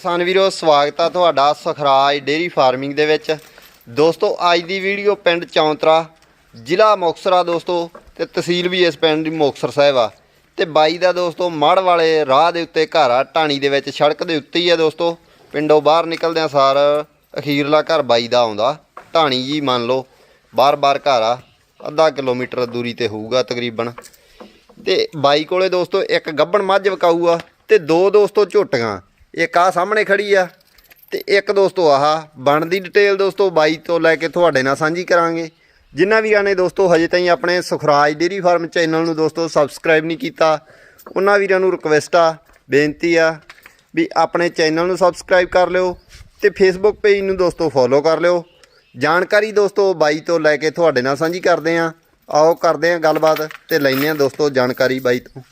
ਕਿਸਾਨ ਵੀਰੋ, ਸਵਾਗਤ ਆ ਤੁਹਾਡਾ ਸਖਰਾਜ ਡੇਰੀ ਫਾਰਮਿੰਗ ਦੇ ਵਿੱਚ। ਦੋਸਤੋ, ਅੱਜ ਦੀ ਵੀਡੀਓ ਪਿੰਡ ਚੌਂਤਰਾ, ਜ਼ਿਲ੍ਹਾ ਮੁਕਤਸਰ ਆ ਦੋਸਤੋ, ਤੇ ਤਹਿਸੀਲ ਵੀ ਇਸ ਪਿੰਡ ਦੀ ਮੁਕਤਸਰ ਸਾਹਿਬ ਆ। ਤੇ ਬਾਈ ਦਾ ਦੋਸਤੋ, ਮੜ ਵਾਲੇ ਰਾਹ ਦੇ ਉੱਤੇ ਘਰ ਆ, ਢਾਣੀ ਦੇ ਵਿੱਚ, ਸੜਕ ਦੇ ਉੱਤੇ ਹੀ ਆ ਦੋਸਤੋ। ਪਿੰਡੋਂ ਬਾਹਰ ਨਿਕਲਦਿਆਂ ਸਾਰ ਅਖੀਰਲਾ ਘਰ ਬਾਈ ਦਾ ਆਉਂਦਾ। ਢਾਣੀ ਜੀ, ਮੰਨ ਲਓ, ਬਾਰ-ਬਾਰ ਘਰ ਆ, ਅੱਧਾ ਕਿਲੋਮੀਟਰ ਦੂਰੀ ਤੇ ਹੋਊਗਾ ਤਕਰੀਬਨ। ਤੇ ਬਾਈ ਕੋਲੇ ਦੋਸਤੋ, ਇੱਕ ਗੱਬਣ ਮੱਝ ਵਕਾਊ ਆ, ਤੇ ਦੋ ਦੋਸਤੋ ਝੋਟੀਆਂ। ਇੱਕ ਆ ਸਾਹਮਣੇ ਖੜੀ ਆ ਤੇ ਇੱਕ ਦੋਸਤੋ ਆਹ ਬਣਦੀ ਡਿਟੇਲ ਦੋਸਤੋ ਬਾਈ ਤੋਂ ਲੈ ਕੇ ਤੁਹਾਡੇ ਨਾਲ ਸਾਂਝੀ ਕਰਾਂਗੇ। ਜਿਨ੍ਹਾਂ ਵੀਰਾਂ ਨੇ ਦੋਸਤੋ, ਹਜੇ ਤਾਈਂ ਆਪਣੇ ਸੁਖਰਾਜ ਡੇਰੀ ਫਾਰਮ ਚੈਨਲ ਨੂੰ ਦੋਸਤੋ ਸਬਸਕ੍ਰਾਈਬ ਨਹੀਂ ਕੀਤਾ, ਉਹਨਾਂ ਵੀਰਾਂ ਨੂੰ ਰਿਕਵੈਸਟ ਆ, ਬੇਨਤੀ ਆ ਵੀ ਆਪਣੇ ਚੈਨਲ ਨੂੰ ਸਬਸਕ੍ਰਾਈਬ ਕਰ ਲਿਓ ਤੇ ਫੇਸਬੁੱਕ ਪੇਜ ਨੂੰ ਦੋਸਤੋ ਫੋਲੋ ਕਰ ਲਿਓ। ਜਾਣਕਾਰੀ ਦੋਸਤੋ ਬਾਈ ਤੋਂ ਲੈ ਕੇ ਤੁਹਾਡੇ ਨਾਲ ਸਾਂਝੀ ਕਰਦੇ ਆਂ। ਆਓ ਕਰਦੇ ਆਂ ਗੱਲਬਾਤ ਤੇ ਲੈਂਦੇ ਆਂ ਦੋਸਤੋ ਜਾਣਕਾਰੀ ਬਾਈ ਤੋਂ।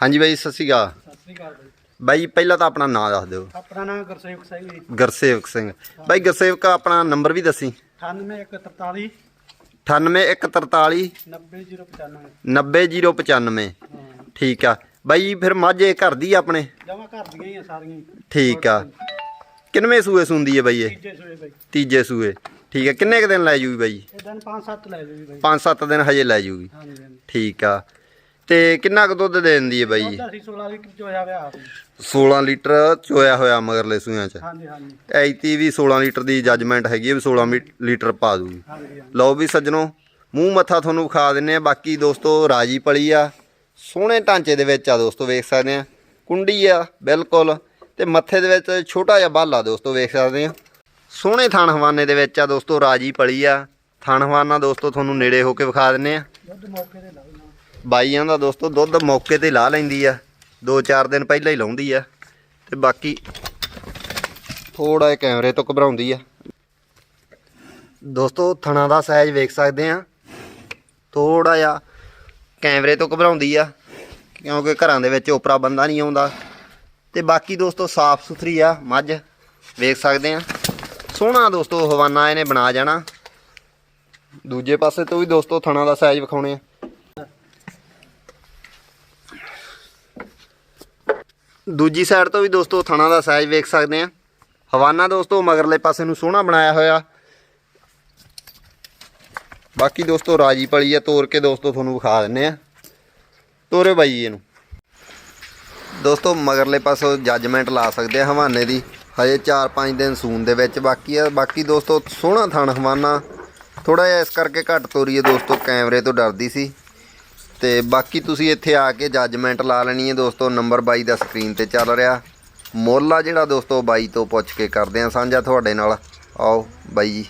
ਹਾਂਜੀ ਬਾਈ, ਸਤਿ ਸ੍ਰੀ ਅਕਾਲ। ਬਾਈ। ਪਹਿਲਾਂ ਤਾਂ ਆਪਣਾ ਨਾਮ ਦੱਸ ਦਿਓ। ਆਪਣਾ ਨਾਮ ਗੁਰਸੇਵਕ ਸਿੰਘ ਜੀ। ਗੁਰਸੇਵਕ ਸਿੰਘ। ਬਾਈ ਗੁਰਸੇਵਕ ਆਪਣਾ ਨੰਬਰ ਵੀ ਦੱਸੀ। 98143 98143 90095 90095 ਹਾਂ। ਠੀਕ ਆ। ਬਾਈ ਫਿਰ ਮਾਝੇ ਘਰ ਦੀ ਆਪਣੇ? ਜਮਾ ਘਰ ਦੀਆਂ ਹੀ ਆ ਸਾਰੀਆਂ। ਠੀਕ ਆ। ਕਿੰਨਵੇਂ ਸੂਏ ਸੁੰਦੀ ਹੈ ਬਾਈ ਇਹ? ਤੀਜੇ ਸੋਏ ਬਾਈ। ਤੀਜੇ ਸੂਏ। ਠੀਕ ਆ। ਕਿੰਨੇ ਕੁ ਦਿਨ ਲੈ ਜੂਗੀ ਬਾਈ? ਇਹ ਦਿਨ 5-7 ਲੈ ਜੂਗੀ ਬਾਈ। 5-7 ਦਿਨ ਹਜੇ ਲੈ ਜੂਗੀ। ਠੀਕ ਆ। ਤੇ ਕਿੰਨਾ ਕੁ ਦੁੱਧ ਦੇ ਦਿੰਦੀ ਹੈ ਬਾਈ? ਦੁੱਧ ਅਸੀਂ 16 ਲੀਟਰ ਚ ਹੋਇਆ ਵਿਆ 16 ਲੀਟਰ ਚੋਇਆ ਹੋਇਆ ਮਗਰਲੇ ਸੂਆਂ ਚ? ਹਾਂਜੀ ਹਾਂਜੀ। ਐਤੀ ਵੀ 16 ਲੀਟਰ ਦੀ ਜੱਜਮੈਂਟ ਹੈਗੀ ਹੈ ਵੀ 16 ਮੀ- ਲੀਟਰ ਪਾ ਦੂਗੀ। ਹਾਂਜੀ ਹਾਂਜੀ। ਲਓ ਵੀ ਸੱਜਣੋ ਮੂੰਹ ਮੱਥਾ ਤੁਹਾਨੂੰ ਵਿਖਾ ਦਿੰਨੇ ਆ। ਬਾਕੀ ਦੋਸਤੋ ਰਾਜੀ ਪਲੀ ਆ। ਸੋਹਣੇ ਢਾਂਚੇ ਦੇ ਵਿੱਚ ਆ ਦੋਸਤੋ ਵੇਖ ਸਕਦੇ ਆ। ਕੁੰਡੀ ਆ ਬਿਲਕੁਲ। ਤੇ ਮੱਥੇ ਦੇ ਵਿੱਚ ਛੋਟਾ ਜਿਹਾ ਬਾਲਾ ਦੋਸਤੋ ਵੇਖ ਸਕਦੇ ਆ। ਸੋਹਣੇ ਥਣ ਹਵਾਨੇ ਦੇ ਵਿੱਚ ਆ ਦੋਸਤੋ ਰਾਜੀ ਪਲੀ ਆ। ਥਣ ਹਵਾਨਾ ਦੋਸਤੋ ਤੁਹਾਨੂੰ ਨੇੜੇ ਹੋ ਕੇ ਵਿਖਾ ਦਿੰਨੇ ਆ। ਦੁੱਧ ਮੌਕੇ ਤੇ ਲਾਉਣਾ ਬਾਈਆਂ ਦਾ ਦੋਸਤੋ ਦੁੱਧ ਮੌਕੇ ਤੇ ਲਾ ਲੈਂਦੀ ਆ। 2-4 ਦਿਨ ਪਹਿਲਾਂ ਹੀ ਲਾਉਂਦੀ ਆ। ਤੇ ਬਾਕੀ ਥੋੜਾ ਜਿਹਾ ਕੈਮਰੇ ਤੋਂ ਘਬਰਾਉਂਦੀ ਆ। ਦੋਸਤੋ ਥਣਾ ਦਾ ਸਾਈਜ਼ ਵੇਖ ਸਕਦੇ ਆ। ਥੋੜਾ ਜਿਹਾ ਕੈਮਰੇ ਤੋਂ ਘਬਰਾਉਂਦੀ ਆ, ਕਿਉਂਕਿ ਘਰਾਂ ਦੇ ਵਿੱਚ ਓਪਰਾ ਬੰਦਾ ਨਹੀਂ ਆਉਂਦਾ। ਤੇ ਬਾਕੀ ਦੋਸਤੋ ਸਾਫ਼ ਸੁਥਰੀ ਆ, ਮੱਝ ਵੇਖ ਸਕਦੇ ਆ। ਸੋਹਣਾ ਦੋਸਤੋ ਹਵਾਨਾ ਇਹਨੇ ਬਣਾ ਜਾਣਾ। ਦੂਜੇ ਪਾਸੇ ਤੋਂ ਵੀ ਦੋਸਤੋ ਥਣਾ ਦਾ ਸਾਈਜ਼ ਵਿਖਾਉਣੇ ਆ। ਦੂਜੀ ਸਾਈਡ ਤੋਂ ਵੀ ਦੋਸਤੋ ਥਣਾ ਦਾ ਸਾਈਜ਼ ਵੇਖ ਸਕਦੇ ਆ ਹਵਾਨਾ ਦੋਸਤੋ ਮਗਰਲੇ ਪਾਸੇ ਨੂੰ ਸੋਹਣਾ ਬਣਾਇਆ ਹੋਇਆ। ਬਾਕੀ ਦੋਸਤੋ ਰਾਜੀ ਪਲੀ ਆ, ਤੋਰ ਕੇ ਦੋਸਤੋ ਤੁਹਾਨੂੰ ਵਿਖਾ ਦਿੰਨੇ ਆ। ਤੋਰੇ ਬਾਈ ਇਹਨੂੰ। ਦੋਸਤੋ ਮਗਰਲੇ ਪਾਸੋਂ ਜੱਜਮੈਂਟ ਲਾ ਸਕਦੇ ਆ ਹਵਾਨੇ ਦੀ। ਹਜੇ 4-5 ਦਿਨ ਸੂਨ ਦੇ ਵਿੱਚ ਬਾਕੀ ਆ। ਬਾਕੀ ਦੋਸਤੋ ਸੋਹਣਾ ਥਣ ਹਵਾਨਾ। ਥੋੜਾ ਜਿਹਾ ਇਸ ਕਰਕੇ ਘੱਟ ਤੋਰੀ ਹੈ ਦੋਸਤੋ, ਕੈਮਰੇ ਤੋਂ ਡਰਦੀ ਸੀ। ਤੇ ਬਾਕੀ ਤੁਸੀਂ ਇੱਥੇ ਆ ਕੇ ਜੱਜਮੈਂਟ ਲਾ ਲੈਣੀ ਹੈ ਦੋਸਤੋ ਨੰਬਰ 22 ਦਾ ਸਕਰੀਨ ਤੇ ਚੱਲ ਰਿਹਾ। ਮੁੱਲ ਆ ਜਿਹੜਾ ਦੋਸਤੋ 22 ਤੋਂ ਪੁੱਛ ਕੇ ਕਰਦੇ ਆ ਸਾਂਝਾ ਤੁਹਾਡੇ ਨਾਲ। ਆਓ ਬਾਈ ਜੀ।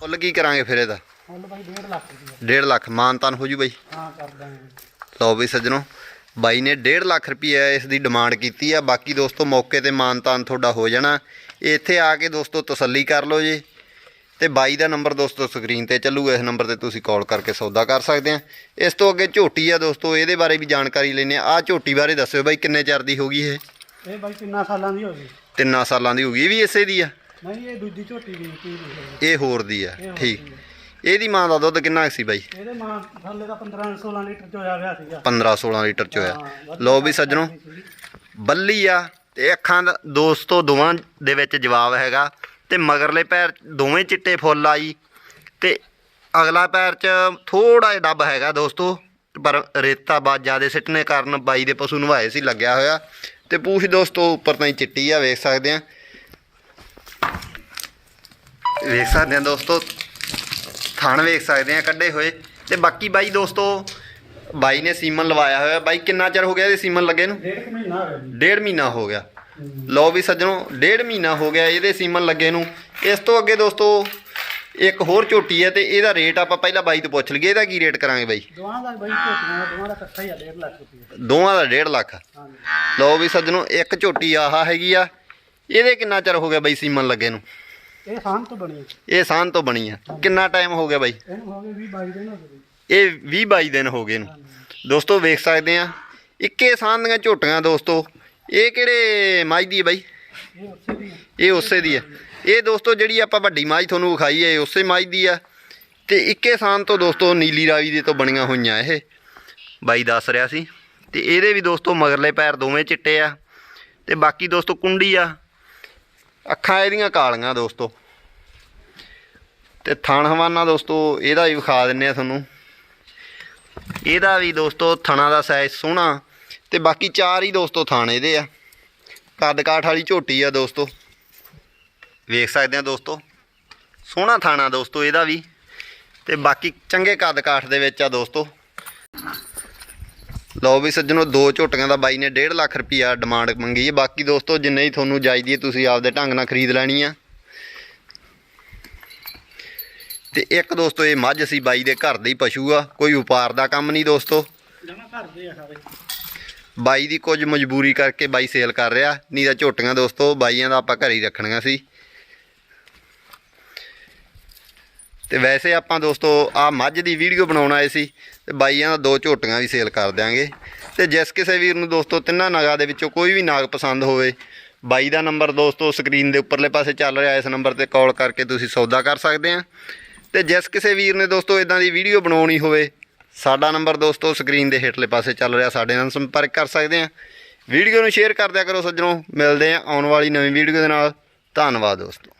ਮੁੱਲ ਕੀ ਕਰਾਂਗੇ ਫਿਰ ਇਹਦਾ? ਮੁੱਲ ਬਾਈ 1.5 ਲੱਖ ਰੁਪਏ 1.5 ਲੱਖ ਮਾਨਤਾਨ ਹੋ ਜੂ ਬਾਈ। ਹਾਂ ਕਰ ਦਾਂਗੇ ਲਓ ਵੀ ਸੱਜਣੋ ਬਾਈ ਨੇ 1.5 ਲੱਖ ਰੁਪਏ ਇਸ ਦੀ ਡਿਮਾਂਡ ਕੀਤੀ ਆ। ਬਾਕੀ ਦੋਸਤੋ ਮੌਕੇ ਤੇ ਮਾਨਤਾਨ ਤੁਹਾਡਾ ਹੋ ਜਾਣਾ। ਇੱਥੇ ਆ ਕੇ ਦੋਸਤੋ ਤਸੱਲੀ ਕਰ ਲਓ ਜੀ। ਤੇ ਬਾਈ ਦਾ ਨੰਬਰ ਦੋਸਤੋ ਸਕਰੀਨ ਤੇ ਚੱਲੂਗਾ ਇਸ ਨੰਬਰ ਤੇ ਤੁਸੀਂ ਕਾਲ ਕਰਕੇ ਸੌਦਾ ਕਰ ਸਕਦੇ ਆ। ਇਸ ਤੋਂ ਅੱਗੇ ਝੋਟੀ ਆ ਦੋਸਤੋ ਇਹਦੇ ਬਾਰੇ ਵੀ ਜਾਣਕਾਰੀ ਲੈਣੇ ਆ। ਆਹ ਝੋਟੀ ਬਾਰੇ ਦੱਸਿਓ ਬਾਈ ਕਿੰਨੇ ਚਿਰ ਦੀ ਹੋ ਗਈ ਇਹ? ਇਹ ਬਾਈ ਕਿੰਨਾ ਸਾਲਾਂ ਦੀ ਹੋ ਗਈ। ਤਿੰਨਾਂ ਸਾਲਾਂ ਦੀ ਹੋ ਗਈ ਇਹ ਵੀ ਇਸੇ ਦੀ ਆ? ਨਹੀਂ ਇਹ ਦੂਜੀ ਝੋਟੀ ਦੀ ਇਹ ਹੋਰ ਦੀ ਆ ਠੀਕ। ਆ। ਇਹਦੀ ਮਾਂ ਦਾ ਦੁੱਧ ਕਿੰਨਾ ਸੀ ਬਾਈ? ਇਹਦੇ ਮਾਂ ਥੱਲੇ ਦਾ 15 16 ਲੀਟਰ ਚ ਹੋਇਆ ਵਿਆ ਸੀਗਾ। 15 16 ਲੀਟਰ ਚ ਹੋਇਆ। ਲਓ ਵੀ ਸੱਜਣੋ ਬੱਲੀ ਆ ਤੇ ਅੱਖਾਂ ਦਾ ਦੋਸਤੋ ਦੋਵਾਂ ਦੇ ਵਿੱਚ ਜਵਾਬ ਹੈਗਾ। ਤੇ ਮਗਰਲੇ ਪੈਰ ਦੋਵੇਂ ਚਿੱਟੇ ਫੁੱਲ ਆਈ ਤੇ ਅਗਲਾ ਪੈਰ 'ਚ ਥੋੜਾ ਜਿਹਾ ਡੱਬ ਹੈਗਾ ਦੋਸਤੋ ਪਰ ਰੇਤਾ ਬਾਦ ਜਿਆਦੇ ਸਿੱਟਨੇ ਕਾਰਨ ਬਾਈ ਦੇ ਪਸ਼ੂ ਨਵਾਏ ਸੀ ਲੱਗਿਆ ਹੋਇਆ। ਤੇ ਪੂਛ ਦੋਸਤੋ ਉੱਪਰ ਤਾਂ ਹੀ ਚਿੱਟੀ ਆ ਵੇਖ ਸਕਦੇ ਆ। ਵੇਖ ਸਕਦੇ ਆ ਦੋਸਤੋ ਥਣ ਵੇਖ ਸਕਦੇ ਆ ਕੱਢੇ ਹੋਏ। ਤੇ ਬਾਕੀ ਬਾਈ ਦੋਸਤੋ ਬਾਈ ਨੇ ਸੀਮਨ ਲਵਾਇਆ ਹੋਇਆ। ਬਾਈ ਕਿੰਨਾ ਚਿਰ ਹੋ ਗਿਆ ਇਹਦੇ ਸੀਮਨ ਲੱਗੇ ਨੂੰ? ਡੇਢ ਕੁ ਮਹੀਨਾ ਹੋ ਗਿਆ। ਜੀ ਡੇਢ ਮਹੀਨਾ ਹੋ ਗਿਆ। ਲਓ ਵੀ ਸੱਜਣੋ ਡੇਢ ਮਹੀਨਾ ਹੋ ਗਿਆ ਇਹਦੇ ਸੀਮਨ ਲੱਗੇ ਨੂੰ। ਇਸ ਤੋਂ ਅੱਗੇ ਦੋਸਤੋ ਇੱਕ ਹੋਰ ਝੋਟੀ ਹੈ ਤੇ ਇਹਦਾ ਰੇਟ ਆਪਾਂ ਪਹਿਲਾਂ ਬਾਈ ਤੋਂ ਪੁੱਛ ਲਈਏ ਇਹਦਾ ਕੀ ਰੇਟ ਕਰਾਂਗੇ ਬਾਈ? ਦੋਵਾਂ ਦਾ ਬਾਈ ਝੋਟੀਆਂ ਦਾ ਦੋਵਾਂ ਦਾ ਇਕੱਠਾ ਹੀ ਆ 1.5 ਲੱਖ ਰੁਪਏ ਦੋਵਾਂ ਦਾ 1.5 ਲੱਖ। ਲਓ ਵੀ ਸੱਜਣੋ ਇੱਕ ਝੋਟੀ ਆਹ ਹੈਗੀ ਆ। ਇਹਦੇ ਕਿੰਨਾ ਚਿਰ ਹੋ ਗਿਆ ਬਾਈ ਸੀਮਨ ਲੱਗੇ ਨੂੰ? ਇਹ ਸਾਂਝ ਤੋਂ ਬਣੀ ਹੈ। ਇਹ ਸਾਨ ਤੋਂ ਬਣੀ ਆ। ਕਿੰਨਾ ਟਾਈਮ ਹੋ ਗਿਆ ਬਾਈ? ਇਹਨੂੰ ਹੋ ਗਏ 20 22 ਦਿਨ ਹੋ ਗਏ। ਇਹ 20 22 ਦਿਨ ਹੋ ਗਏ ਨੂੰ। ਦੋਸਤੋ ਵੇਖ ਸਕਦੇ ਆ। ਇੱਕੇ ਸਾਨ ਦੀਆਂ ਝੋਟੀਆਂ ਦੋਸਤੋ। ਇਹ ਕਿਹੜੇ ਮਾਝ ਦੀ ਹੈ ਬਾਈ? ਇਹ ਉਸੇ ਦੀ ਹੈ। ਇਹ ਦੋਸਤੋ ਜਿਹੜੀ ਆਪਾਂ ਵੱਡੀ ਮਾਝ ਤੁਹਾਨੂੰ ਵਿਖਾਈ ਹੈ, ਇਹ ਉਸੇ ਮਾਝ ਦੀ ਆ। ਤੇ ਇੱਕੇ ਸਾਨ ਤੋਂ ਦੋਸਤੋ ਨੀਲੀ ਰਾਵੀ ਦੇ ਤੋਂ ਬਣੀਆਂ ਹੋਈਆਂ ਇਹ। ਬਾਈ ਦੱਸ ਰਿਹਾ ਸੀ। ਤੇ ਇਹਦੇ ਵੀ ਦੋਸਤੋ ਮਗਰਲੇ ਪੈਰ ਦੋਵੇਂ ਚਿੱਟੇ ਆ। ਤੇ ਬਾਕੀ ਦੋਸਤੋ ਕੁੰਡੀ ਆ। ਅੱਖਾਂ ਇਹਦੀਆਂ ਕਾਲੀਆਂ ਦੋਸਤੋ। ਤੇ ਥਣ ਹਵਾਨਾ ਦੋਸਤੋ, ਇਹਦਾ ਵੀ ਵਿਖਾ ਦਿੰਨੇ ਆ ਤੁਹਾਨੂੰ। ਇਹਦਾ ਵੀ ਦੋਸਤੋ ਥਣਾ ਦਾ ਸਾਈਜ਼ ਸੋਹਣਾ। ਤੇ ਬਾਕੀ ਚਾਰ ਹੀ ਦੋਸਤੋ ਥਾਣੇ ਦੇ ਆ। ਕੱਦ ਕਾਠ ਵਾਲੀ ਝੋਟੀ ਆ ਦੋਸਤੋ। ਵੇਖ ਸਕਦੇ ਆ ਦੋਸਤੋ। ਸੋਹਣਾ ਥਾਣਾ ਦੋਸਤੋ ਇਹਦਾ ਵੀ। ਤੇ ਬਾਕੀ ਚੰਗੇ ਕੱਦ ਕਾਠ ਦੇ ਵਿੱਚ ਆ ਦੋਸਤੋ। ਲਓ ਵੀ ਸੱਜਣੋ, ਦੋ ਝੋਟੀਆਂ ਦਾ ਬਾਈ ਨੇ 1.5 ਲੱਖ ਰੁਪਿਆ ਡਿਮਾਂਡ ਮੰਗੀ ਹੈ ਬਾਕੀ ਦੋਸਤੋ, ਜਿੰਨੇ ਹੀ ਤੁਹਾਨੂੰ ਜਾਇਦੀ ਹੈ ਤੁਸੀਂ ਆਪਦੇ ਢੰਗ ਨਾਲ ਖਰੀਦ ਲੈਣੀ ਆ। ਤੇ ਇੱਕ ਦੋਸਤੋ, ਇਹ ਮੱਝ ਸੀ ਬਾਈ ਦੇ ਘਰ ਦੇ ਹੀ ਪਸ਼ੂ ਆ। ਕੋਈ ਵਪਾਰ ਦਾ ਕੰਮ ਨਹੀਂ ਦੋਸਤੋ। ਜਮਾ ਕਰਦੇ ਆ ਸਾਰੇ ਬਾਈ ਦੀ ਕੁਝ ਮਜਬੂਰੀ ਕਰਕੇ ਬਾਈ ਸੇਲ ਕਰ ਰਿਹਾ, ਨਹੀਂ ਤਾਂ ਝੋਟੀਆਂ ਦੋਸਤੋ, ਬਾਈਆਂ ਦਾ ਆਪਾਂ ਘਰੇ ਹੀ ਰੱਖਣੀਆਂ ਸੀ। ਤੇ ਵੈਸੇ ਆਪਾਂ ਦੋਸਤੋ ਆ ਮੱਝ ਦੀ ਵੀਡੀਓ ਬਣਾਉਣ ਆਏ ਸੀ, ਤੇ ਬਾਈਆਂ ਦਾ ਦੋ ਝੋਟੀਆਂ ਵੀ ਸੇਲ ਕਰ ਦਿਆਂਗੇ। ਤੇ ਜਿਸ ਕਿਸੇ ਵੀਰ ਨੂੰ ਦੋਸਤੋ, ਤਿੰਨਾਂ ਨਗਾਂ ਦੇ ਵਿੱਚੋਂ ਕੋਈ ਵੀ ਨਾਗ ਪਸੰਦ ਹੋਵੇ, ਬਾਈ ਦਾ ਨੰਬਰ ਦੋਸਤੋ ਸਕਰੀਨ ਦੇ ਉੱਪਰਲੇ ਪਾਸੇ ਚੱਲ ਰਿਹਾ, ਇਸ ਨੰਬਰ ਤੇ ਕਾਲ ਕਰਕੇ ਤੁਸੀਂ ਸੌਦਾ ਕਰ ਸਕਦੇ ਆ। ਤੇ ਜਿਸ ਕਿਸੇ ਵੀਰ ਨੇ ਦੋਸਤੋ ਇਦਾਂ ਦੀ ਵੀਡੀਓ ਬਣਾਉਣੀ ਹੋਵੇ ਸਾਡਾ ਨੰਬਰ ਦੋਸਤੋ ਸਕਰੀਨ ਦੇ ਹੇਠਲੇ ਪਾਸੇ ਚੱਲ ਰਿਹਾ, ਸਾਡੇ ਨਾਲ ਸੰਪਰਕ ਕਰ ਸਕਦੇ ਆ ਵੀਡੀਓ ਨੂੰ ਸ਼ੇਅਰ ਕਰ ਦਿਆ ਕਰੋ ਸੱਜਣੋ, ਮਿਲਦੇ ਆ ਆਉਣ ਵਾਲੀ ਨਵੀਂ ਵੀਡੀਓ ਦੇ ਨਾਲ। ਧੰਨਵਾਦ ਦੋਸਤੋ।